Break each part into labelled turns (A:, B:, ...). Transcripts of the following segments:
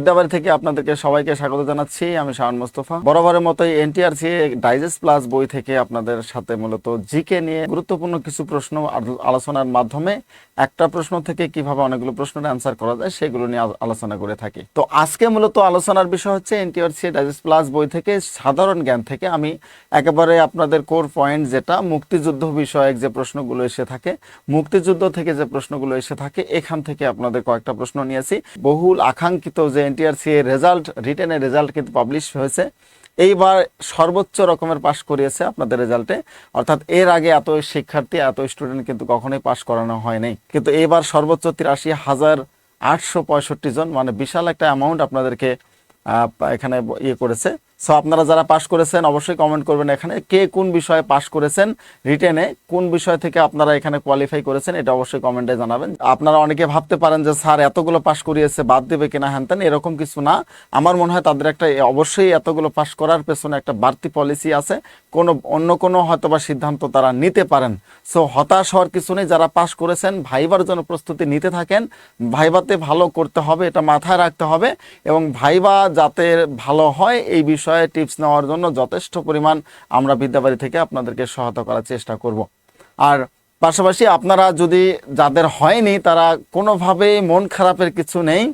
A: বিদ্যাবাড়ি থেকে আপনাদেরকে সবাইকে স্বাগত জানাচ্ছি। আমি শাহান মোস্তফা। বরাবরের মতোই এনটিআরসি ডাইজেস্ট প্লাস বই থেকে আপনাদের সাথে মূলত জিকে নিয়ে গুরুত্বপূর্ণ কিছু প্রশ্ন আলোচনার মাধ্যমে একটা প্রশ্ন থেকে কীভাবে অনেকগুলো প্রশ্নের অ্যান্সার করা যায় সেগুলো নিয়ে আলোচনা করে থাকি। তো আজকে মূলত আলোচনার বিষয় হচ্ছে এনটিআরসি ডাইজেস্ট প্লাস বই থেকে সাধারণ জ্ঞান থেকে আমি একেবারে আপনাদের কোর পয়েন্ট যেটা, মুক্তিযুদ্ধ বিষয়ক যে প্রশ্নগুলো এসে থাকে, মুক্তিযুদ্ধ থেকে যে প্রশ্নগুলো এসে থাকে, এখান থেকে আপনাদের কয়েকটা প্রশ্ন নিয়েছি। বহুল আকাঙ্ক্ষিত যে এনটিআরসি এর রেজাল্ট, রিটেনের রেজাল্ট কিন্তু পাবলিশ হয়েছে। এইবার সর্বোচ্চ রকমের পাশ করিয়েছে আপনাদের রেজাল্টে। অর্থাৎ এর আগে এত শিক্ষার্থী, এত স্টুডেন্ট কিন্তু কখনোই পাশ করানো হয় নাই কিন্তু এবার সর্বোচ্চ তিরাশি হাজার আটশো পঁয়ষট্টি জন মানে বিশাল একটা অ্যামাউন্ট আপনাদেরকে এখানে ইয়ে করেছে। সো আপনারা যারা পাশ করেছেন, অবশ্যই কমেন্ট করবেন এখানে কে কোন বিষয়ে পাশ করেছেন রিটেনে কোন বিষয় থেকে আপনারা এখানে কোয়ালিফাই করেছেন, এটা অবশ্যই কমেন্টে জানাবেন। আপনারা অনেকে ভাবতে পারেন যে, স্যার, এতগুলো পাশ করিয়েছে, বাদ দেবে কিনা? হ্যান এরকম কিছু না। আমার মনে হয় তাদের একটা অবশ্যই এতগুলো পাশ করার পেছনে একটা বাড়তি পলিসি আছে। কোনো, অন্য কোনো হয়তো বা সিদ্ধান্ত তারা নিতে পারেন। সো হতাশ হওয়ার কিছু নেই। যারা পাশ করেছেন, ভাইবার জন্য প্রস্তুতি নিতে থাকেন। ভাইবাতে ভালো করতে হবে, এটা মাথায় রাখতে হবে। এবং ভাইবা যাতে ভালো হয়, এই বিষয়ে টিপস নেওয়ার জন্য যথেষ্ট পরিমাণ আমরা বিদ্যাবাড়ি থেকে আপনাদেরকে সহায়তা করার চেষ্টা করব। আর পাশাপাশি আপনারা যদি যাদের হয়নি, তারা কোনোভাবেই মন খারাপের কিছু নেই।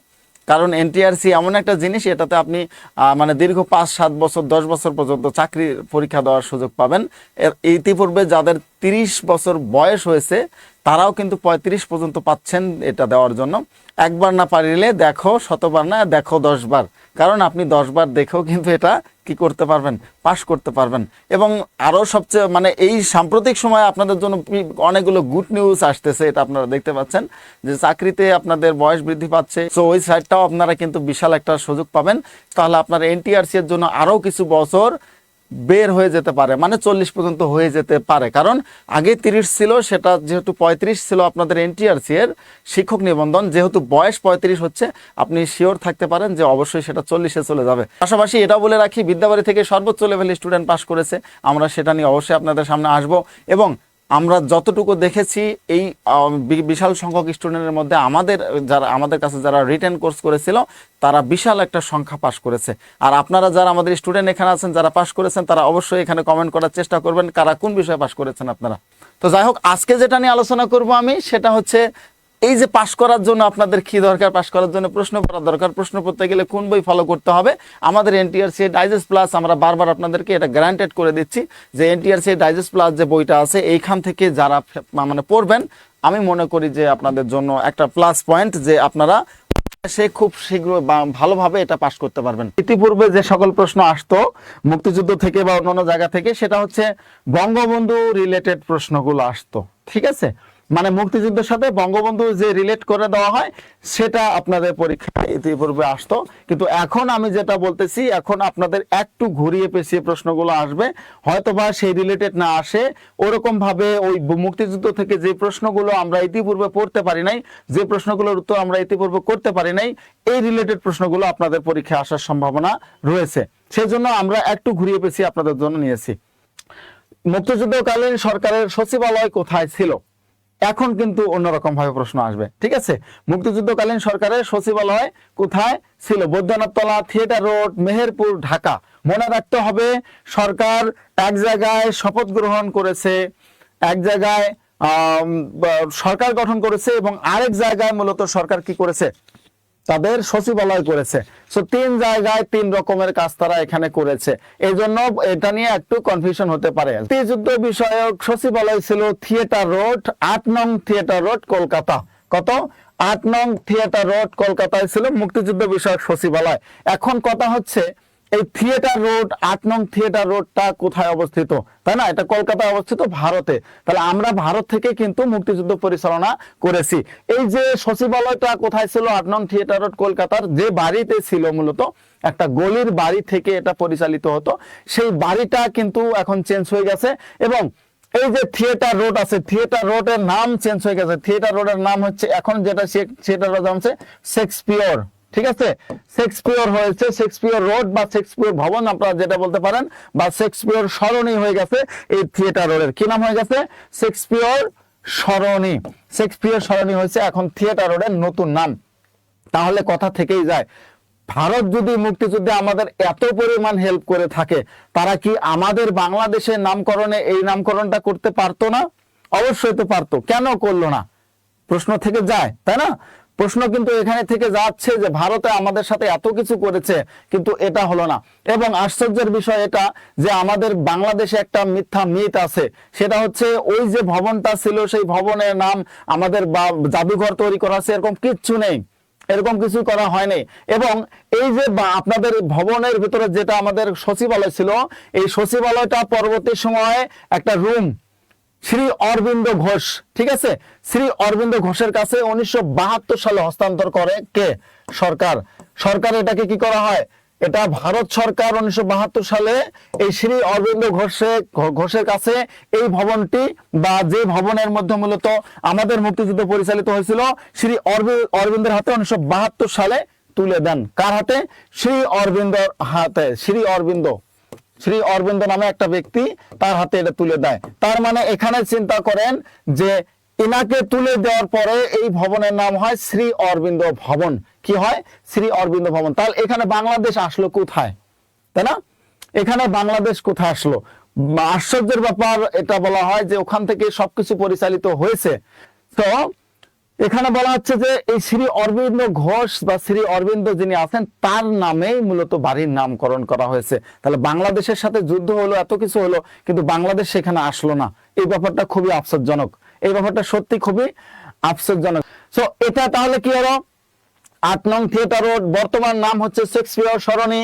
A: কারণ এনটিআরসি এমন একটা জিনিস, এটাতে আপনি মানে দীর্ঘ পাঁচ, সাত বছর, দশ বছর পর্যন্ত চাকরির পরীক্ষা দেওয়ার সুযোগ পাবেন। ইতিপূর্বে যাদের তিরিশ বছর বয়স হয়েছে তারাও কিন্তু পঁয়ত্রিশ পর্যন্ত পাচ্ছেন এটা দেওয়ার জন্য। একবার না পারিলে দেখো, শতবার না, দেখো দশবার। কারণ আপনি দশবার দেখেও কিন্তু এটা কি করতে পারবেন? পাশ করতে পারবেন। এবং আরও সবচেয়ে মানে এই সাম্প্রতিক সময়ে আপনাদের জন্য অনেকগুলো গুড নিউজ আসতেছে, এটা আপনারা দেখতে পাচ্ছেন। যে চাকরিতে আপনাদের বয়স বৃদ্ধি পাচ্ছে। সো ওই সাইডটাও আপনারা কিন্তু বিশাল একটা সুযোগ পাবেন। তাহলে আপনার এনটিআরসি এর জন্য আরও কিছু বছর বের হয়ে যেতে পারে মানে চল্লিশ পর্যন্ত হয়ে যেতে পারে। কারণ আগে তিরিশ ছিল, সেটা যেহেতু পঁয়ত্রিশ ছিল আপনাদের এনটিআরসি এর শিক্ষক নিবন্ধন, যেহেতু বয়স পঁয়ত্রিশ হচ্ছে, আপনি শিওর থাকতে পারেন যে অবশ্যই সেটা চল্লিশে চলে যাবে। পাশাপাশি এটা বলে রাখি, বিদ্যাবাড়ি থেকে সর্বোচ্চ লেভেল স্টুডেন্ট পাস করেছে, আমরা সেটা নিয়ে অবশ্যই আপনাদের সামনে আসব। এবং আমরা যতটুকু দেখেছি, এই বিশাল সংখ্যক স্টুডেন্টের মধ্যে আমাদের, যারা, আমাদের কাছে যারা রিটার্ন কোর্স করেছিল, তারা বিশাল একটা সংখ্যা পাশ করেছে। আর আপনারা যারা আমাদের স্টুডেন্ট এখানে আছেন, যারা পাশ করেছেন, তারা অবশ্যই এখানে কমেন্ট করার চেষ্টা করবেন, কারা কোন বিষয়ে পাশ করেছেন আপনারা। তো যাই হোক, আজকে যেটা নিয়ে আলোচনা করব আমি, সেটা হচ্ছে এই যে পাশ করার জন্য আপনাদের কি দরকার, পাশ করার জন্য প্রশ্ন পড়া দরকার, প্রশ্ন পড়তে গেলে কোন বই ফলো করতে হবে? আমাদের এনটিআরসি ডাইজেস্ট প্লাস আমরা বারবার আপনাদেরকে এটা গ্যারান্টেড করে দিচ্ছি যে এনটিআরসি ডাইজেস্ট প্লাস যে বইটা আছে, এইখান থেকে যারা মানে পড়বেন, আমি মনে করি যে আপনাদের জন্য একটা প্লাস পয়েন্ট যে আপনারা সে খুব শীঘ্র ভালোভাবে এটা পাশ করতে পারবেন। ইতিপূর্বে যে সকল প্রশ্ন আসতো, মুক্তিযুদ্ধ থেকে বা অন্যান্য জায়গা থেকে, সেটা হচ্ছে বঙ্গবন্ধু রিলেটেড প্রশ্নগুলো আসতো। ঠিক আছে? মানে মুক্তিযুদ্ধের সাথে বঙ্গবন্ধু যে রিলেট করে দেওয়া হয়, সেটা আপনাদের পরীক্ষায় ইতিপূর্বে আসতো। কিন্তু এখন আমি যেটা বলতেছি, এখন আপনাদের একটু ঘুরিয়ে পেঁচিয়ে প্রশ্নগুলো আসবে। হয়তো বা সেই রিলেটেড না আসে ওরকম ভাবে ওই মুক্তিযুদ্ধ থেকে যে প্রশ্নগুলো আমরা ইতিপূর্বে পড়তে পারি নাই, যে প্রশ্নগুলোর উত্তর আমরা ইতিপূর্বে করতে পারি নাই, এই রিলেটেড প্রশ্নগুলো আপনাদের পরীক্ষায় আসার সম্ভাবনা রয়েছে। সেই জন্য আমরা একটু ঘুরিয়ে পেঁচিয়ে আপনাদের জন্য নিয়েছি। মুক্তিযুদ্ধকালীন সরকারের সচিবালয় কোথায় ছিল? এখন কিন্তু অন্যরকম ভাবে প্রশ্ন আসবে। ঠিক আছে? মুক্তিযুদ্ধকালীন সরকারের সচিবালয় কোথায় ছিল? Baidyanathtala, theatre road, Meherpur, Dhaka. মনে রাখতে হবে, সরকার এক জায়গায় শপথ গ্রহণ করেছে, এক জায়গায় সরকার গঠন করেছে এবং আরেক জায়গায় মূলত সরকার কি করেছে? তাদের সচিবালয় করেছে। সো তিন জায়গায় তিন রকমের কাজ তারা এখানে করেছে। এই জন্য এটা নিয়ে একটু কনফিউশন হতে পারে। মুক্তিযুদ্ধ বিষয়ক সচিবালয় ছিল থিয়েটার রোড, আট নং থিয়েটার রোড, কলকাতা। কত? আট নং থিয়েটার রোড, কলকাতায় ছিল মুক্তিযুদ্ধ বিষয়ক সচিবালয়। এখন কথা হচ্ছে এই থিয়েটার রোড, আট নং থিয়েটার রোডটা কোথায় অবস্থিত? তাই না? এটা কলকাতায় অবস্থিত ভারতে। তাহলে আমরা ভারত থেকে কিন্তু মুক্তিযুদ্ধ পরিচালনা করেছি। এই যে সচিবালয়টা কোথায় ছিল, আট নং থিয়েটার রোড কলকাতার, যে বাড়িতে ছিল মূলত, একটা গলির বাড়ি থেকে এটা পরিচালিত হতো। সেই বাড়িটা কিন্তু এখন চেঞ্জ হয়ে গেছে এবং এই যে থিয়েটার রোড আছে, থিয়েটার রোডের নাম চেঞ্জ হয়ে গেছে। থিয়েটার রোডের নাম হচ্ছে, এখন যেটা থিয়েটার রোড হচ্ছে শেক্সপিয়র ঠিক আছে? শেক্সপিয়র হয়েছে শেক্সপিয়র রোড বা শেক্সপিয়র ভবন আপনারা যেটা বলতে পারেন, বা শেক্সপিয়র সরণি হয়ে গেছে এই থিয়েটার রোডের কি নাম হয়ে গেছে? শেক্সপিয়র সরণি। শেক্সপিয়র সরণি হয়েছে এখন থিয়েটার রোডের নতুন নাম। তাহলে কথা থেকেই যায়, ভারত যদি মুক্তিযুদ্ধে আমাদের এত পরিমাণ হেল্প করে থাকে, তারা কি আমাদের বাংলাদেশের নামকরণে এই নামকরণটা করতে পারতো না? অবশ্যই তো পারতো। কেন করল না? প্রশ্ন থেকে যায়, তাই না? প্রশ্ন কিন্তু এখানে থেকে যাচ্ছে যে ভারতে আমাদের সাথে এত কিছু করেছে, কিন্তু এটা হলো না। এবং আশ্চর্যের বিষয় এটা যে আমাদের বাংলাদেশে একটা মিথ্যা মিথ আছে, সেটা হচ্ছে ওই যে ভবনটা ছিল, সেই ভবনের নাম আমাদের বা- জাদুঘর তৈরি করা আছে, এরকম কিচ্ছু নেই। এরকম কিছু করা হয়নি। এবং এই যে আপনাদের ভবনের ভিতরে যেটা আমাদের সচিবালয় ছিল, এই সচিবালয়টা পরবর্তী সময়ে একটা রুম শ্রী অরবিন্দ ঘোষ, ঠিক আছে? শ্রী অরবিন্দ ঘোষের কাছে উনিশশো বাহাত্তর সালে হস্তান্তর করে কে? সরকার। সরকার এটাকে কি করা হয়? এটা ভারত সরকার উনিশশো সালে এই শ্রী অরবিন্দ ঘোষে ঘোষের কাছে এই ভবনটি বা যে ভবনের মধ্যে মূলত আমাদের মুক্তিযুদ্ধ পরিচালিত হয়েছিল, শ্রী অরবি- অরবিন্দের হাতে উনিশশো বাহাত্তর সালে তুলে দেন। কার হাতে? শ্রী অরবিন্দর হাতে, শ্রী অরবিন্দ। শ্রী অরবিন্দ নামে একটা ব্যক্তি তার হাতে এটা তুলে দেয়। তার মানে এখানে চিন্তা করেন যে এনাকে তুলে দেওয়ার পরে এই ভবনের নাম হয় শ্রী অরবিন্দ ভবন। কি হয়? শ্রী অরবিন্দ ভবন। তাহলে এখানে বাংলাদেশ আসলো কোথায়? তাই না? এখানে বাংলাদেশ কোথায় আসলো? আশ্চর্যের ব্যাপার এটা বলা হয় যে ওখান থেকে সবকিছু পরিচালিত হয়েছে। তো এখানে বলা হচ্ছে যে এই শ্রী অরবিন্দ ঘোষ বা শ্রী অরবিন্দ যিনি আছেন, তার নামেই মূলত বাড়ির নামকরণ করা হয়েছে। তাহলে বাংলাদেশের সাথে যুদ্ধ হলো, এত কিছু হলো, কিন্তু বাংলাদেশ সেখানে আসলো না। এই ব্যাপারটা খুবই আফসোসজনক। এই ব্যাপারটা সত্যি খুবই আফসোসজনক। তো এটা তাহলে কি হলো? আট নং থিয়েটার রোড, বর্তমান নাম হচ্ছে শেক্সপিয়ার সরণি।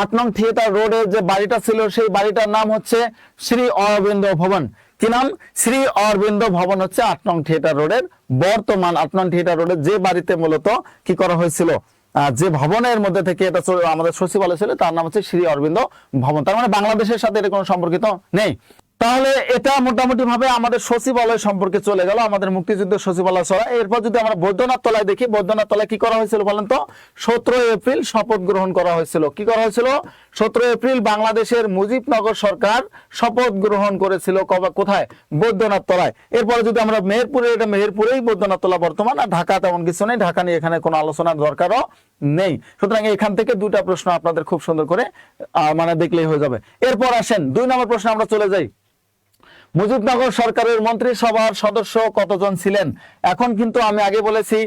A: আট নং থিয়েটার রোডের যে বাড়িটা ছিল, সেই বাড়িটার নাম হচ্ছে শ্রী অরবিন্দ ভবন। কি নাম? শ্রী অরবিন্দ ভবন হচ্ছে আট নং থিয়েটার রোডের বর্তমান আট নং থিয়েটার রোডের যে বাড়িতে মূলত কি করা হয়েছিল যে ভবনের মধ্যে থেকে এটা আমাদের সচিবালয় ছিল তার নাম হচ্ছে শ্রী অরবিন্দ ভবন। তার মানে বাংলাদেশের সাথে এটা কোনো সম্পর্কিত নেই। তাহলে এটা মোটামুটি ভাবে আমাদের সচিবালয় সম্পর্কে চলে গেল, আমাদের মুক্তিযুদ্ধ সচিবালয় চলা। এরপর যদি আমরা বৈদ্যনাথ তলায় দেখি, বৈদ্যনাথ তলায় কি করা হয়েছিল বলেন তো? সতেরো এপ্রিল শপথ গ্রহণ করা হয়েছিল। কি করা হয়েছিল? সতেরো এপ্রিল বাংলাদেশের মুজিবনগর সরকার শপথ গ্রহণ করেছিল কোথায়? বৈদ্যনাথ তলায়। এরপরে যদি আমরা মেহেরপুরে, এটা মেহেরপুরেই বৈদ্যনাথ তলা বর্তমান, আর ঢাকা তেমন কিছু নেই। ঢাকা নিয়ে এখানে কোনো আলোচনার দরকারও নেই। সুতরাং এখান থেকে দুটা প্রশ্ন আপনাদের খুব সুন্দর করে মানে দেখলেই হয়ে যাবে। এরপর আসেন, দুই নম্বর প্রশ্ন আমরা চলে যাই। মুজিবনগর সরকারের মন্ত্রিসভার সদস্য কতজন ছিলেন? এখন কিন্তু আমি আগে বলেছি,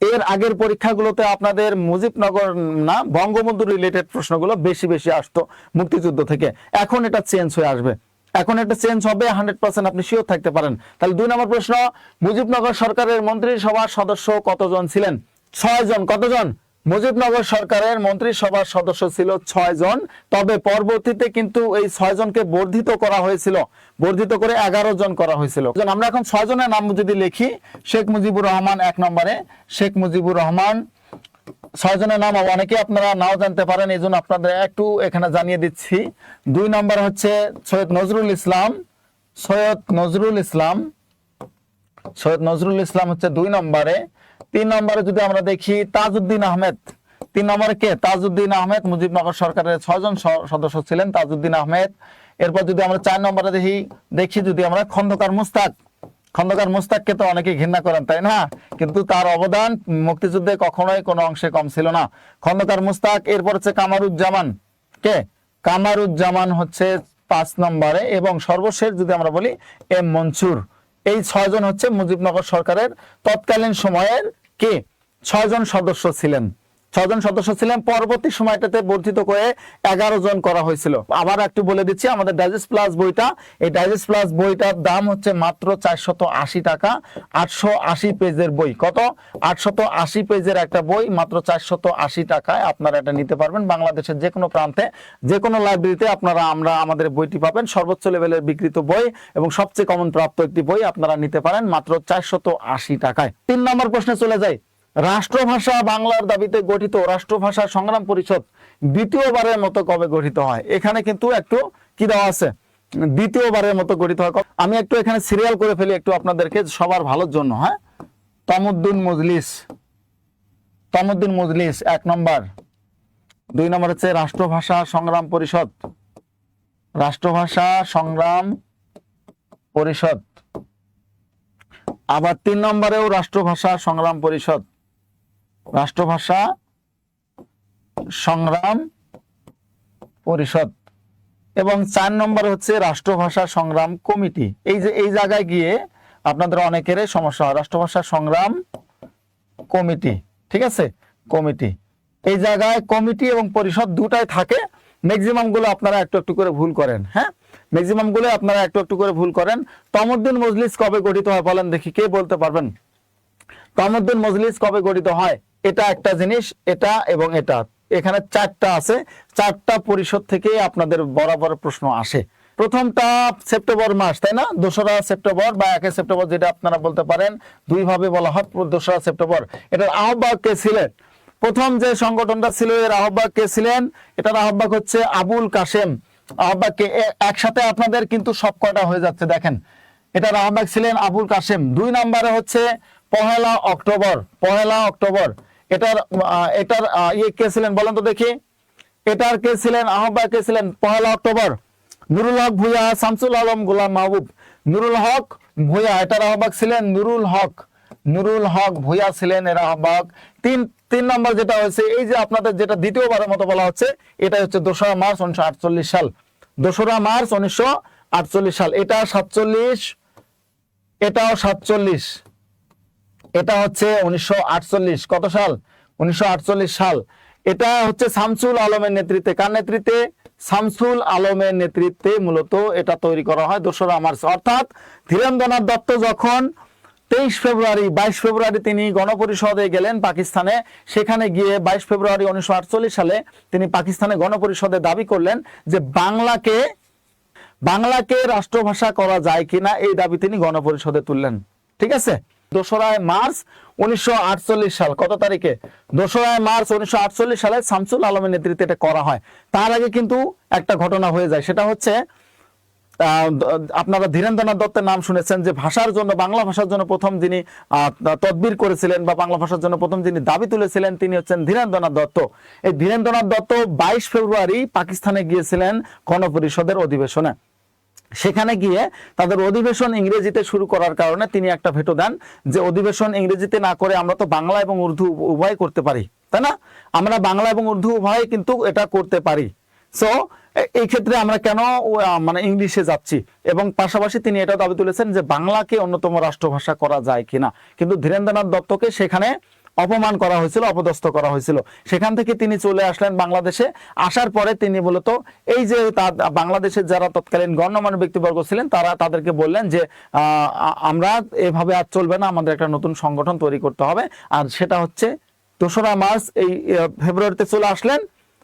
A: এর আগের পরীক্ষাগুলোতে আপনাদের মুজিবনগর না, বঙ্গবন্ধু রিলেটেড প্রশ্নগুলো বেশি বেশি আসতো মুক্তিযুদ্ধ থেকে। এখন এটা চেঞ্জ হয়ে আসবে। এখন এটা চেঞ্জ হবে হান্ড্রেড পার্সেন্ট আপনি শিওর থাকতে পারেন। তাহলে দুই নম্বর প্রশ্ন, মুজিবনগর সরকারের মন্ত্রিসভার সদস্য কতজন ছিলেন? ছয় জন কতজন? মুজিবনগর সরকারের মন্ত্রিসভার সদস্য ছিল ছয় জন, তবে পরবর্তীতে কিন্তু এই ছয় জনকে বর্ধিত করা হয়েছিল। বর্ধিত করে এগারো জন করা হয়েছিল। আমরা এখন ছয় জনের নাম যদি লিখি, শেখ মুজিবুর রহমান এক নম্বরে, শেখ মুজিবুর রহমান ছয় জনের নাম অনেকে আপনারা নাও জানতে পারেন, এই জন্য আপনাদের একটু এখানে জানিয়ে দিচ্ছি। দুই নম্বর হচ্ছে সৈয়দ নজরুল ইসলাম। সৈয়দ নজরুল ইসলাম, সৈয়দ নজরুল ইসলাম হচ্ছে দুই নম্বরে তিন নম্বরে যদি আমরা দেখি তাজউদ্দিন আহমেদ, তিন নম্বরে কে? তাজউদ্দিন আহমেদ মুজিবনগর সরকারের ছয়জন সদস্য ছিলেন তাজউদ্দিন আহমেদ। এরপর যদি আমরা চার নম্বরে দেখি দেখি যদি আমরা খন্দকার মুস্তাক। খন্দকার মুস্তাককে তো অনেকে ঘৃণা করেন, তাই না? কিন্তু তার অবদান মুক্তিযুদ্ধে কখনোই কোনো অংশে কম ছিল না। খন্দকার মুস্তাক, এরপর হচ্ছে কামারুজ্জামান। কে? কামারুজ্জামান হচ্ছে পাঁচ নম্বরে এবং সর্বশেষ যদি আমরা বলি, এম মনসুর। এই ছয়জন হচ্ছে মুজিবনগর সরকারের তৎকালীন সময়ের কে? ছয়জন সদস্য ছিলেন। ছয়জন সদস্য ছিলেন। পরবর্তী সময়টাতে বর্ধিত করে এগারো জন করা হয়েছিল। আবার একটু বলে দিচ্ছি, আমাদের ডাইজেস্ট প্লাস বইটা, এই ডাইজেস্ট প্লাস বইটার দাম হচ্ছে মাত্র চারশত আশি টাকা, আটশো আশি পেজের বই। কত? আটশত আশি পেজের একটা বই, মাত্র চারশত আশি টাকায় আপনারা এটা নিতে পারবেন বাংলাদেশের যে কোনো প্রান্তে। যে কোনো লাইব্রেরিতে আপনারা, আমরা আমাদের বইটি পাবেন। সর্বোচ্চ লেভেলের বিকৃত বই এবং সবচেয়ে কমন প্রাপ্ত একটি বই আপনারা নিতে পারেন, মাত্র চারশত আশি টাকায়। তিন নম্বর প্রশ্নে চলে যাই। রাষ্ট্রভাষা বাংলার দাবিতে গঠিত রাষ্ট্রভাষা সংগ্রাম পরিষদ দ্বিতীয়বারের মতো কবে গঠিত হয়? এখানে কিন্তু একটু কি দেওয়া আছে? দ্বিতীয়বারের মতো গঠিত হয়? আমি একটু এখানে সিরিয়াল করে ফেলি একটু আপনাদেরকে, সবার ভালোর জন্য হ্যাঁ? তমুদ্দিন মজলিস। তমুদ্দিন মজলিস, এক নম্বর। দুই নম্বর হচ্ছে রাষ্ট্রভাষা সংগ্রাম পরিষদ। রাষ্ট্রভাষা সংগ্রাম পরিষদ। আবার তিন নম্বরেও রাষ্ট্রভাষা সংগ্রাম পরিষদ। রাষ্ট্রভাষা, সংগ্রাম, পরিষদ এবং চার নম্বর হচ্ছে রাষ্ট্রভাষা সংগ্রাম কমিটি। এই যে, এই জায়গায় গিয়ে আপনাদের অনেকেরই সমস্যা হয়। রাষ্ট্রভাষা সংগ্রাম কমিটি, ঠিক আছে? কমিটি। এই জায়গায় কমিটি এবং পরিষদ দুটাই থাকে। ম্যাক্সিমামগুলো আপনারা একটু একটু করে ভুল করেন হ্যাঁ? ম্যাক্সিমামগুলো আপনারা একটু একটু করে ভুল করেন। তমদ্দিন মজলিস কবে গঠিত হয় বলেন দেখি, কে বলতে পারবেন? তমদ্দিন মজলিস কবে গঠিত হয়? এটা একটা জিনিস, এটা এবং এটা। এখানে চারটা আছে। চারটা পরিষদ থেকে আপনাদের বরাবর প্রশ্ন আসে। প্রথমটা সেপ্টেম্বর মাস, তাই না? দোসরা সেপ্টেম্বর বা একে সেপ্টেম্বর যেটা আপনারা বলতে পারেন দুই ভাবে বলা হয় দোসরা সেপ্টেম্বর। এটার আহ্বায়ক কে ছিলেন। প্রথম যে সংগঠনটা ছিল, এর আহ্বায়ক কে ছিলেন? এটার আহ্বায়ক হচ্ছে আবুল কাশেম। আহ্বায়ক কে একসাথে আপনাদের কিন্তু সব কয়টা হয়ে যাচ্ছে, দেখেন। এটার আহ্বায়ক ছিলেন আবুল কাশেম। দুই নম্বরে হচ্ছে পহেলা অক্টোবর। পহেলা অক্টোবর। এটার এটার ইয়ে কে ছিলেন বলেন তো দেখি। এটার কে ছিলেন, আহ্বায়ক কে ছিলেন? পহেলা অক্টোবর। নুরুল হক ভুইয়া, শামসুল আলম গোলাম মাহবুব। নুরুল হক ভুইয়া, এটার আহ্বায়ক ছিলেন নুরুল হক। নুরুল হক ভুইয়া ছিলেন এর আহ্বায়ক। তিন তিন নম্বর যেটা হয়েছে, এই যে আপনাদের যেটা দ্বিতীয়বারের মতো বলা হচ্ছে এটা হচ্ছে দোসরা মার্চ উনিশশো আটচল্লিশ সাল। দোসরা মার্চ উনিশশো আটচল্লিশ সাল। এটা সাতচল্লিশ, এটাও সাতচল্লিশ। এটা হচ্ছে উনিশশো আটচল্লিশ, কত সাল? উনিশশো আটচল্লিশ সাল। এটা হচ্ছে শামসুল আলমের নেতৃত্বে। কার নেতৃত্বে? শামসুল আলমের নেতৃত্বে মূলত এটা তৈরি করা হয় দোসরা মার্চ। অর্থাৎ ধীরেন্দ্রনাথ দত্ত যখন তেইশ ফেব্রুয়ারি, বাইশ ফেব্রুয়ারি তিনি গণপরিষদে গেলেন পাকিস্তানে, সেখানে গিয়ে বাইশ ফেব্রুয়ারি উনিশশো আটচল্লিশ সালে তিনি পাকিস্তানে গণপরিষদে দাবি করলেন যে বাংলাকে বাংলাকে রাষ্ট্রভাষা করা যায় কিনা এই দাবি তিনি গণপরিষদে তুললেন। ঠিক আছে? দোসরা মার্চ উনিশশো আটচল্লিশ সাল, কত তারিখে? দোসরা মার্চ উনিশশো আটচল্লিশ সালে শামসুল আলমের নেতৃত্বে এটা করা হয়। তার আগে কিন্তু একটা ঘটনা হয়ে যায়, সেটা হচ্ছে আপনারা ধীরেন্দ্রনাথ দত্তের নাম শুনেছেন যে ভাষার জন্য, বাংলা ভাষার জন্য প্রথম যিনি তদবির করেছিলেন বা বাংলা ভাষার জন্য প্রথম যিনি দাবি তুলেছিলেন, তিনি হচ্ছেন ধীরেন্দ্রনাথ দত্ত। এই ধীরেন্দ্রনাথ দত্ত বাইশ ফেব্রুয়ারি পাকিস্তানে গিয়েছিলেন গণপরিষদের অধিবেশনে। সেখানে গিয়ে তাদের অধিবেশন ইংরেজিতে শুরু করার কারণে তিনি একটা ভেটো দেন যে অধিবেশন ইংরেজিতে না করে আমরা তো বাংলা এবং উর্দু উভয় করতে পারি, তাই না? আমরা বাংলা এবং উর্দু উভয় কিন্তু এটা করতে পারি। সো এই ক্ষেত্রে আমরা কেন মানে ইংলিশে যাচ্ছি? এবং পাশাপাশি তিনি এটা দাবি তুলেছেন যে বাংলাকে অন্যতম রাষ্ট্রভাষা করা যায় কিনা। কিন্তু ধীরেন্দ্রনাথ দত্তকে সেখানে অপমান করা হয়েছিল, অপদস্থ করা হয়েছিল। সেখান থেকে তিনি চলে আসলেন বাংলাদেশে। আসার পরে তিনি মূলত এই যে বাংলাদেশের যারা তৎকালীন গণ্যমান্য ব্যক্তিবর্গ ছিলেন, তারা তাদেরকে বললেন যে আমরা এভাবে আর চলবে না, আমাদের একটা নতুন সংগঠন তৈরি করতে হবে। আর সেটা হচ্ছে দোসরা মার্চ এই ফেব্রুয়ারিতে চলে আসলেন।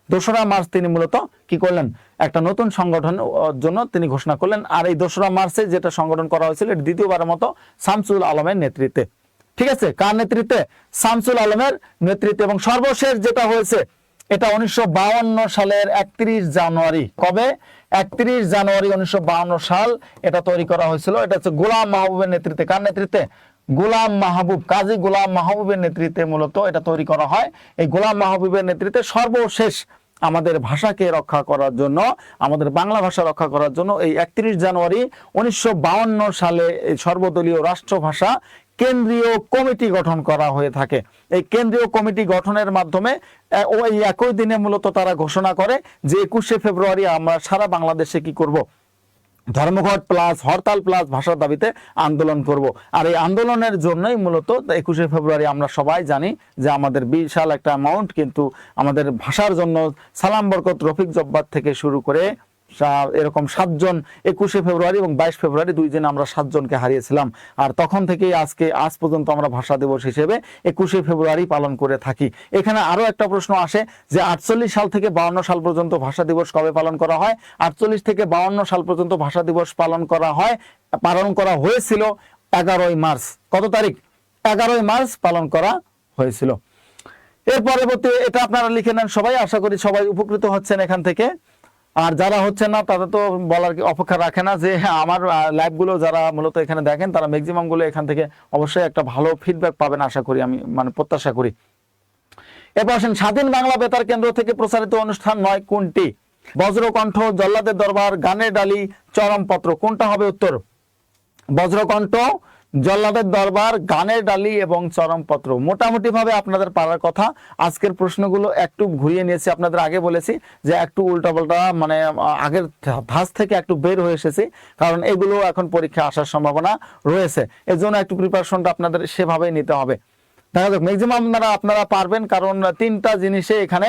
A: দোসরা মার্চ তিনি মূলত কি করলেন? একটা নতুন সংগঠন জন্য তিনি ঘোষণা করলেন। আর এই দোসরা মার্চে যেটা সংগঠন করা হয়েছিল দ্বিতীয়বারের মতো শামসুল আলমের নেতৃত্বে। ঠিক আছে? কার নেতৃত্বে? শামসুল আলমের নেতৃত্বে। এবং সর্বশেষ যেটা হয়েছে, এটা উনিশশো সালের একত্রিশ জানুয়ারি। কবে? একত্রিশ জানুয়ারি উনিশশো সাল এটা তৈরি করা হয়েছিল। এটা হচ্ছে গোলাম মাহবুবের নেতৃত্বে। কার নেতৃত্বে? গোলাম মাহবুব, কাজী গোলাম মাহবুবের নেতৃত্বে মূলত এটা তৈরি করা হয়। এই গোলাম মাহবুবের নেতৃত্বে সর্বশেষ আমাদের ভাষাকে রক্ষা করার জন্য, আমাদের বাংলা ভাষা রক্ষা করার জন্য এই একত্রিশ জানুয়ারি উনিশশো সালে সর্বদলীয় রাষ্ট্রভাষা কেন্দ্রীয় কমিটি গঠন করা হয়ে থাকে। এই কেন্দ্রীয় কমিটি গঠনের মাধ্যমে ওই একই দিনে মূলত তারা ঘোষণা করে যে একুশে ফেব্রুয়ারি আমরা সারা বাংলাদেশে কি করব? ধর্মঘট প্লাস, হরতাল প্লাস ভাষার দাবিতে আন্দোলন করব। আর এই আন্দোলনের জন্যই মূলত একুশে ফেব্রুয়ারি আমরা সবাই জানি যে আমাদের বিশাল একটা অ্যামাউন্ট কিন্তু আমাদের ভাষার জন্য সালাম বরকত, রফিক জব্বার থেকে শুরু করে এরকম সাতজন একুশে ফেব্রুয়ারি এবং বাইশ ফেব্রুয়ারি দুই দিন আমরা সাতজনকে হারিয়েছিলাম। আর তখন থেকেই আজকে, আজ পর্যন্ত আমরা ভাষা দিবস হিসেবে একুশে ফেব্রুয়ারি পালন করে থাকি। এখানে আরও একটা প্রশ্ন আসে যে, আটচল্লিশ সাল থেকে বাউন্ন সাল পর্যন্ত ভাষা দিবস কবে পালন করা হয়? আটচল্লিশ থেকে বাউন্ন সাল পর্যন্ত ভাষা দিবস পালন করা হয়, পালন করা হয়েছিল এগারোই মার্চ। কত তারিখ? এগারোই মার্চ পালন করা হয়েছিল। এর পরবর্তী, এটা আপনারা লিখে নেন সবাই। আশা করি সবাই উপকৃত হচ্ছেন এখান থেকে। আর যারা হচ্ছে না, তাদের তো বলার অপেক্ষা রাখে না যে হ্যাঁ আমার লাইভগুলো যারা মূলত এখানে দেখেন, তারা ম্যাক্সিমামগুলো এখান থেকে অবশ্যই একটা ভালো ফিডব্যাক পাবেন আশা করি আমি মানে প্রত্যাশা করি। এরপর আসেন, স্বাধীন বাংলা বেতার কেন্দ্র থেকে প্রচারিত অনুষ্ঠান নয়, কোনটি? বজ্রকণ্ঠ, জল্লাদের দরবার, গানের ডালি, চরমপত্র, কোনটা হবে উত্তর? বজ্রকণ্ঠ জল্লাদের দরবার, গানের ডালি এবং চরমপত্র। মোটামুটি ভাবে আপনাদের পারার কথা। আজকের প্রশ্নগুলো একটু ঘুরিয়ে নিয়েছি, আপনাদের আগে বলেছি যে একটু উল্টাপাল্টা মানে আগের ধাঁচ থেকে একটু বের হয়ে এসেছি, কারণ এগুলো এখন পরীক্ষা আসার সম্ভাবনা রয়েছে। এর জন্য একটু প্রিপারেশনটা আপনাদের সেভাবেই নিতে হবে। দেখা যাক ম্যাক্সিমাম আপনারা আপনারা পারবেন, কারণ তিনটা জিনিসে এখানে,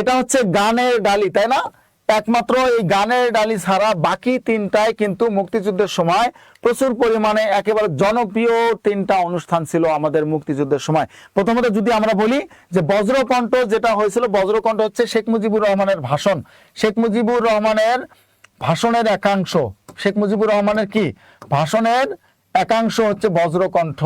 A: এটা হচ্ছে গানের ডালি, তাই না? একমাত্র এই গানের ডালি ছাড়া বাকি তিনটায় কিন্তু মুক্তিযুদ্ধের সময় প্রচুর পরিমাণে একেবারে জনপ্রিয় তিনটা অনুষ্ঠান ছিল আমাদের মুক্তিযুদ্ধের সময়। প্রথমত যদি আমরা বলি যে বজ্রকণ্ঠ যেটা হয়েছিল, বজ্রকণ্ঠ হচ্ছে শেখ মুজিবুর রহমানের ভাষণ। শেখ মুজিবুর রহমানের ভাষণের একাংশ। শেখ মুজিবুর রহমানের কি? ভাষণের একাংশ হচ্ছে বজ্রকণ্ঠ।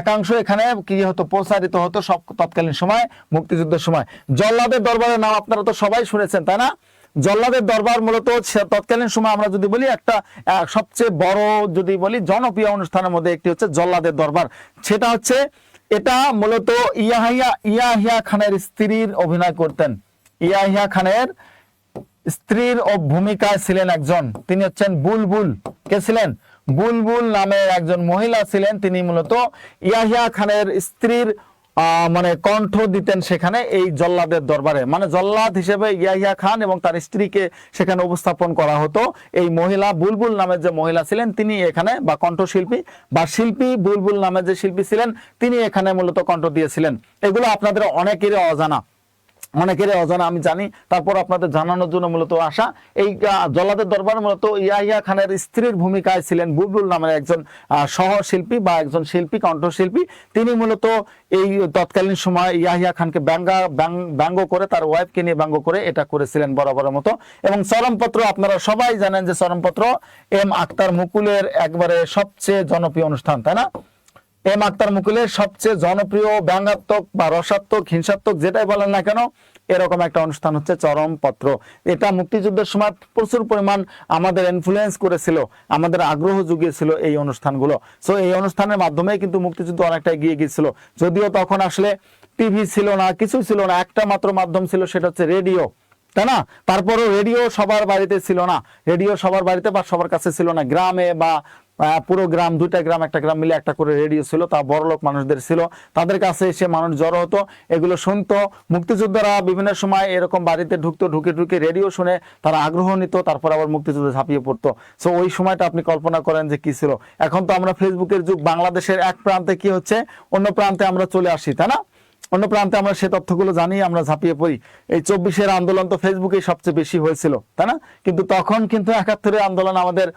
A: একাংশ এখানে কি হতো প্রচারিত হতো সব তৎকালীন সময়, মুক্তিযুদ্ধের সময়। জল্লাদের দরবারের নাম আপনারা তো সবাই শুনেছেন, তাই না? জল্লাদের দরবার মূলত তৎকালীন সময় আমরা যদি বলি একটা সবচেয়ে বড় যদি বলি জনপ্রিয় অনুষ্ঠানের মধ্যে একটি হচ্ছে জল্লাদের দরবার। সেটা হচ্ছে এটা মূলত ইয়াহিয়া ইয়াহিয়া খানের স্ত্রীর অভিনয় করতেন। ইয়াহিয়া খানের স্ত্রীর ও ভূমিকায় ছিলেন একজন। তিনি হচ্ছেন বুলবুল। কে ছিলেন? বুলবুল নামে একজন মহিলা ছিলেন। তিনি মূলত ইয়াহিয়া খানের স্ত্রীর মানে কণ্ঠ দিতেন সেখানে এই জল্লাদের দরবারে। মানে জল্লাদ হিসেবে ইয়াহিয়া খান এবং তার স্ত্রীকে সেখানে উপস্থাপন করা হতো। এই মহিলা বুলবুল নামের যে মহিলা ছিলেন, তিনি এখানে বা কণ্ঠশিল্পী বা শিল্পী বুলবুল নামের যে শিল্পী ছিলেন, তিনি এখানে মূলত কণ্ঠ দিয়েছিলেন। এগুলো আপনাদের অনেকেরই অজানা। অনেকের অজানা, আমি জানি। তারপর আপনাদের জানানোর জন্য মূলত আসা এই জল্লাদের দরবার মূলত ইয়াহিয়া খানের স্ত্রীর ভূমিকায় ছিলেন বুলবুল নামের একজন সহশিল্পী বা একজন শিল্পী, কণ্ঠশিল্পী। তিনি মূলত এই তৎকালীন সময় ইয়াহিয়া খানকে ব্যঙ্গা ব্যং- ব্যঙ্গ করে তার ওয়াইফকে নিয়ে ব্যঙ্গ করে এটা করেছিলেন বরাবরের মতো। এবং চরমপত্র আপনারা সবাই জানেন যে চরমপত্র এম আক্তার মুকুলের একবারে সবচেয়ে জনপ্রিয় অনুষ্ঠান, তাই না? এম আক্তার মুকুলের সবচেয়ে জনপ্রিয় ব্যঙ্গাত্মক বা রসাত্মক, হিংসাত্মক যেটাই বলেন না কেন, এরকম একটা অনুষ্ঠান হচ্ছে চরমপত্র। এটা মুক্তিযুদ্ধের সময় প্রচুর পরিমাণ আমাদের ইনফ্লুয়েন্স করেছিল, আমাদের আগ্রহ জুগিয়েছিল এই অনুষ্ঠানগুলো। সো এই অনুষ্ঠানের মাধ্যমে কিন্তু মুক্তিযুদ্ধ অনেকটা এগিয়ে গিয়েছিল। যদিও তখন আসলে টিভি ছিল না কিছু ছিল না, একটা মাত্র মাধ্যম ছিল সেটা হচ্ছে রেডিও তাই না? তারপরও রেডিও সবার বাড়িতে ছিল না রেডিও সবার বাড়িতে বা সবার কাছে ছিল না, গ্রামে বা পুরো গ্রাম, দুইটা গ্রাম, একটা গ্রাম মিলে একটা করে রেডিও ছিল, তা বড়লোক মানুষদের ছিল। তাদের কাছে এসে মানুষ জড়ো হতো, এগুলো শুনতো। মুক্তিযোদ্ধারা বিভিন্ন সময় এরকম বাড়িতে ঢুকতো, ঢুকে ঢুকে রেডিও শুনে তারা আগ্রহ নিত, তারপর আবার মুক্তিযুদ্ধে ঝাঁপিয়ে পড়তো। সো ওই সময়টা আপনি কল্পনা করেন যে কি ছিল। এখন তো আমরা ফেসবুকের যুগ, বাংলাদেশের এক প্রান্তে কি হচ্ছে, অন্য প্রান্তে আমরা চলে আসি, তাই না? অন্য প্রান্তে আমরা সে তথ্যগুলো জানি, আমরা ঝাঁপিয়ে পড়ি। এই চব্বিশের আন্দোলন তো ফেসবুকে সবচেয়ে বেশি হয়েছিল, তাই না? কিন্তু তখন কিন্তু একাত্তরের আন্দোলন আমাদের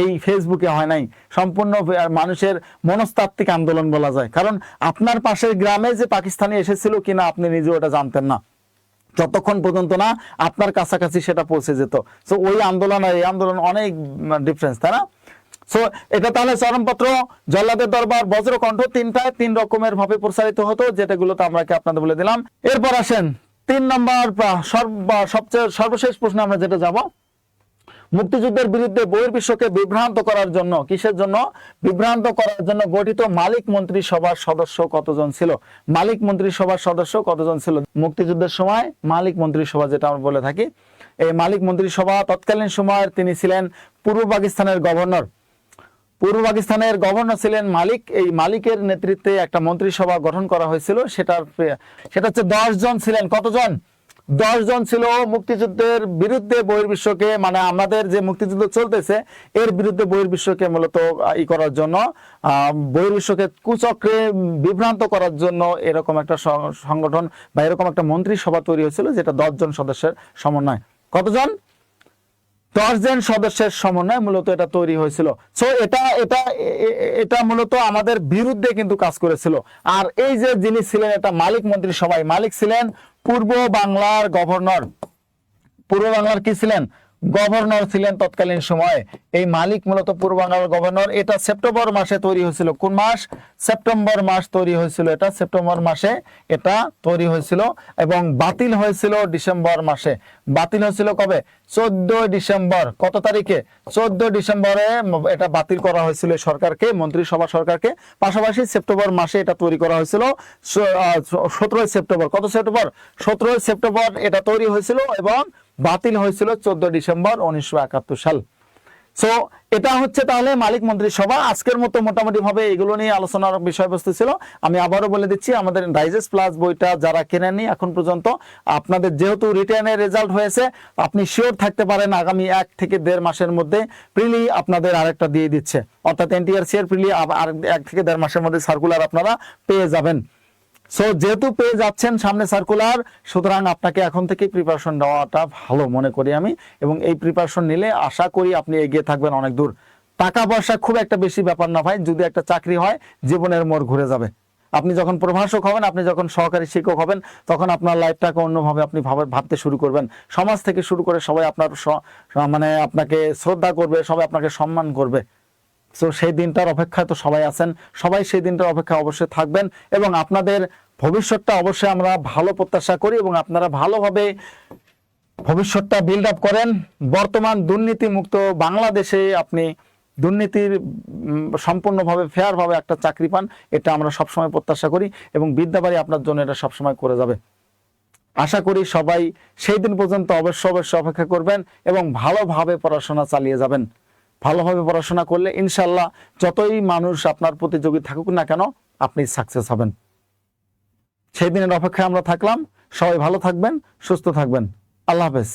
A: এই ফেসবুকে হয় নাই। সম্পূর্ণ মানুষের মনস্তাত্ত্বিক আন্দোলন বলা যায়। কারণ আপনার পাশের গ্রামে যে পাকিস্তানি এসেছিল কিনা আপনি নিজে ওটা জানতেন না। যতক্ষণ পর্যন্ত না আপনার কাছাকাছি সেটা পৌঁছে যেত। সো ওই আন্দোলন আর এই আন্দোলন অনেক ডিফারেন্স তাই না? সো এটা তাহলে চরমপত্র, জল্লাদের দরবার, বজ্রকণ্ঠ তিনটায় তিন রকমের ভাবে প্রসারিত হতো যেটাগুলো তো আমরা কি আপনাদের বলে দিলাম। এরপর আসেন, তিন নম্বর সবচেয়ে সর্বশেষ প্রশ্ন আমরা যেটা যাব মুক্তিযুদ্ধের বিরুদ্ধে বহির্বিশ্বকে বিভ্রান্ত করার জন্য, কিসের জন্য? বিভ্রান্ত করার জন্য গঠিত মালিক মন্ত্রী সভার সদস্য কতজন ছিল? মালিক মন্ত্রী সভার সদস্য কতজন ছিল? মুক্তিযুদ্ধের সময় মালিক মন্ত্রী সভা যেটা আমরা বলে থাকি, এই মালিক মন্ত্রী সভা তৎকালীন সময়ের তিনি ছিলেন পূর্ব পাকিস্তানের গভর্নর। পূর্ব পাকিস্তানের গভর্নর ছিলেন মালিক। এই মালিকের নেতৃত্বে একটা মন্ত্রিসভা গঠন করা হয়েছিল। সেটার সেটা হচ্ছে দশ জন ছিলেন। কতজন? দশ জন ছিল মুক্তিযুদ্ধের বিরুদ্ধে বহির্বিশ্বকে মানে আমাদের যে মুক্তিযুদ্ধ চলতেছে, এর বিরুদ্ধে বহির্বিশ্বকে মূলত ই করার জন্য বহির্বিশ্বকে কুচক্রে বিভ্রান্ত করার জন্য এরকম একটা সংগঠন বা এরকম একটা মন্ত্রিসভা তৈরি হয়েছিল, যেটা দশ জন সদস্যের সমন্বয়। কতজন? দশ জন সদস্যের সমন্বয়ে মূলত এটা তৈরি হয়েছিল। সো এটা এটা এটা মূলত আমাদের বিরুদ্ধে কিন্তু কাজ করেছিল। আর এই যে যিনি ছিলেন, এটা মালিক মন্ত্রী সবাই, মালিক ছিলেন পূর্ব বাংলার গভর্নর পূর্ব বাংলার কি ছিলেন? গভর্নর ছিলেন তৎকালীন সময়ে। এই মালিক মূলত পূর্ব বাংলার গভর্নর। এটা সেপ্টেম্বর মাসে তৈরি হয়েছিল। কোন মাস? সেপ্টেম্বর মাস তৈরি হয়েছিল এটা। সেপ্টেম্বর মাসে এটা তৈরি হয়েছিল এবং বাতিল হয়েছিল ডিসেম্বর মাসে। বাতিল হয়েছিল কবে? চোদ্দ ডিসেম্বর। কত তারিখে? চোদ্দ ডিসেম্বরে এটা বাতিল করা হয়েছিল সরকারকে, মন্ত্রিসভা সরকারকে। পাশাপাশি সেপ্টেম্বর মাসে এটা তৈরি করা হয়েছিল। সতেরোই সেপ্টেম্বর। কত সেপ্টেম্বর? সতেরোই সেপ্টেম্বর এটা তৈরি হয়েছিল এবং বাতিল হয়েছিল চোদ্দ ডিসেম্বর উনিশশো একাত্তর সাল।
B: সো এটা হচ্ছে তাহলে মালিক মন্ত্রী সভা। আজকের মতো মোটামুটি ভাবে এগুলো নিয়ে আলোচনার বিষয়বস্তু ছিল। আমি আবারও বলে দিচ্ছি, আমাদের ডাইজেস্ট প্লাস বইটা যারা কেনেনি এখন পর্যন্ত, আপনাদের যেহেতু রিটার্নের রেজাল্ট হয়েছে, আপনি শিওর থাকতে পারেন আগামী এক থেকে দেড় মাসের মধ্যে প্রিলি আপনাদের আরেকটা দিয়ে দিচ্ছে। অর্থাৎ এনটিআরসি এর প্রিলি এক থেকে দেড় মাসের মধ্যে সার্কুলার আপনারা পেয়ে যাবেন। সো যেহেতু পেয়ে যাচ্ছেন সামনে সার্কুলার সুতরাং আপনাকে এখন থেকে প্রিপারেশন নেওয়াটা ভালো মনে করি আমি। এবং এই প্রিপারেশন নিলে আশা করি আপনি এগিয়ে থাকবেন অনেক দূর। টাকা পয়সা খুব একটা বেশি ব্যাপার না ভাই, যদি একটা চাকরি হয়, জীবনের মোড় ঘুরে যাবে। আপনি যখন প্রভাষক হবেন, আপনি যখন সহকারী শিক্ষক হবেন, তখন আপনার লাইফটাকে অন্যভাবে আপনি ভাবে- ভাবতে শুরু করবেন। সমাজ থেকে শুরু করে সবাই আপনার মানে আপনাকে শ্রদ্ধা করবে, সবাই আপনাকে সম্মান করবে। তো সেই দিনটার অপেক্ষায় তো সবাই আছেন। সবাই সেই দিনটার অপেক্ষা অবশ্যই থাকবেন এবং আপনাদের ভবিষ্যৎটা অবশ্যই আমরা ভালো প্রত্যাশা করি এবং আপনারা ভালোভাবে ভবিষ্যৎটা বিল্ড আপ করেন। বর্তমান দুর্নীতি মুক্ত বাংলাদেশে আপনি দুর্নীতির সম্পূর্ণভাবে ফেয়ারভাবে একটা চাকরি পান, এটা আমরা সবসময় প্রত্যাশা করি এবং বিদ্যাবাড়ি আপনার জন্য এটা সবসময় করে যাবে। আশা করি সবাই সেই দিন পর্যন্ত অবশ্য অবশ্যই অপেক্ষা করবেন এবং ভালোভাবে পড়াশোনা চালিয়ে যাবেন। ভালোভাবে পড়াশোনা করলে ইনশাল্লাহ যতই মানুষ আপনার প্রতিযোগী থাকুক না কেন, আপনি সাকসেস হবেন। সেই দিনের অপেক্ষায় আমরা থাকলাম। সবাই ভালো থাকবেন, সুস্থ থাকবেন। আল্লাহ হাফেজ।